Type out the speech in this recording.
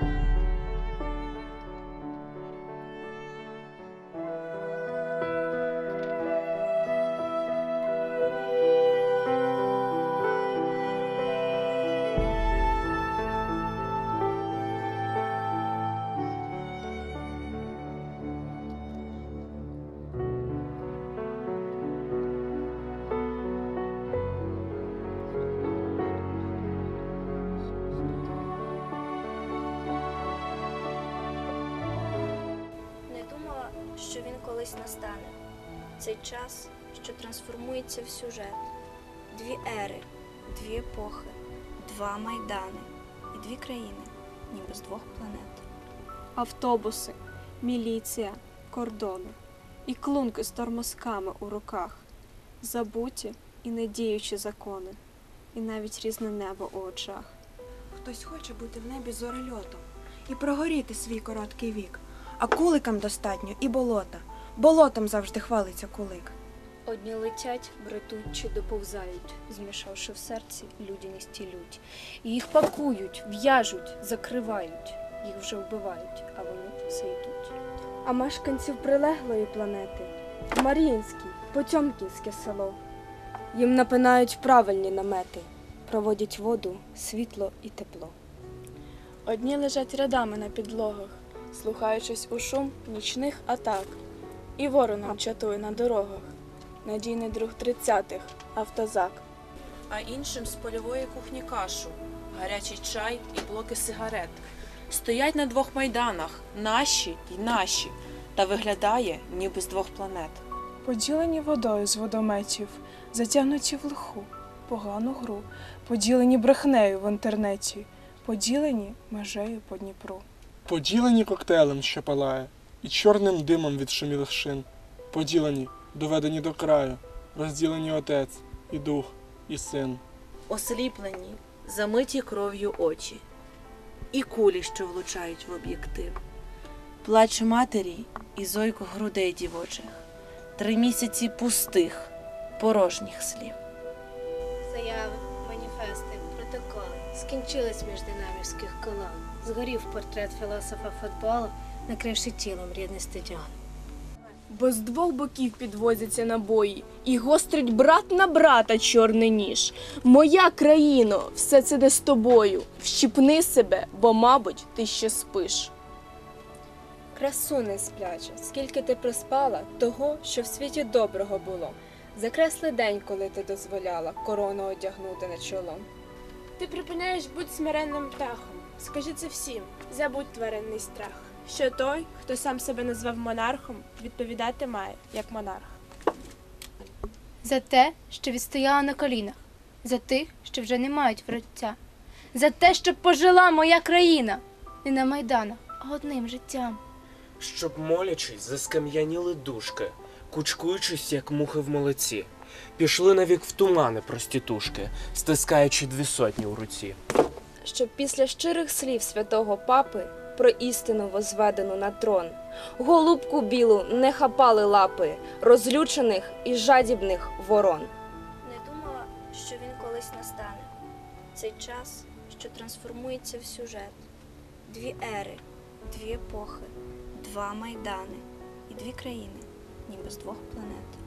Не колись настане. Цей час, що трансформується в сюжет. Дві ери, дві епохи, два майдани і дві країни, ніби з двох планет. автобуси, міліція, кордони і клунки з тормозками у руках, забуті і недіючі закони, і навіть різне небо у очах. Хтось хоче бути в небі зорельотом і прогоріти свій короткий вік. А куликам достатньо і болота. Болотом завжди хвалиться кулик. Одні летять, бретуть чи доповзають, змішавши в серці людяність і лють. І їх пакують, в'яжуть, закривають, їх вже вбивають, а вони все йдуть. а мешканців прилеглої планети Маріїнський, Потьомкінське село. Їм напинають правильні намети, проводять воду, світло і тепло. Одні лежать рядами на підлогах, слухаючись у шум нічних атак, і вороном чатує на дорогах. Надійний друг тридцятих автозак. а іншим з польової кухні кашу, гарячий чай і блоки сигарет. Стоять на двох майданах, наші й наші, та виглядає, ніби з двох планет. Поділені водою з водометів, затягнуті в лиху, погану гру, поділені брехнею в інтернеті, поділені межею по Дніпру. Поділені коктейлем, що палає, і чорним димом від шумілих шин. Поділені, доведені до краю, розділені отець, і дух, і син. Осліплені, замиті кров'ю очі, і кулі, що влучають в об'єктив. Плач матері і зойко грудей дівочих, три місяці пустих, порожніх слів. Заяви, маніфести, протоколи скінчились між динамівських колон. Згорів портрет філософа футболу, накривши тілом рідний стадіон. Бо з двох боків підвозяться набої, і гострить брат на брата чорний ніж. Моя країно, все це де з тобою. Вщипни себе, бо, мабуть, ти ще спиш. Красу не спляче, скільки ти проспала того, що в світі доброго було. Закресли день, коли ти дозволяла корону одягнути на чоло. Ти припиняєш бути смиренним птахом. Скажи це всім, забудь тваринний страх. Що той, хто сам себе назвав монархом, відповідати має як монарх. За те, що відстояла на колінах, за тих, що вже не мають вороття, за те, щоб пожила моя країна, не на майданах, а одним життям. щоб молячись, заскам'яніли душки, кучкуючись, як мухи в молоці, пішли навік в тумани простітушки, стискаючи дві сотні у руці. щоб після щирих слів святого папи про істину возведену на трон, голубку білу не хапали лапи розлючених і жадібних ворон. Не думала, що він колись настане. Цей час, що трансформується в сюжет. Дві ери, дві епохи, два майдани і дві країни, ніби з двох планет.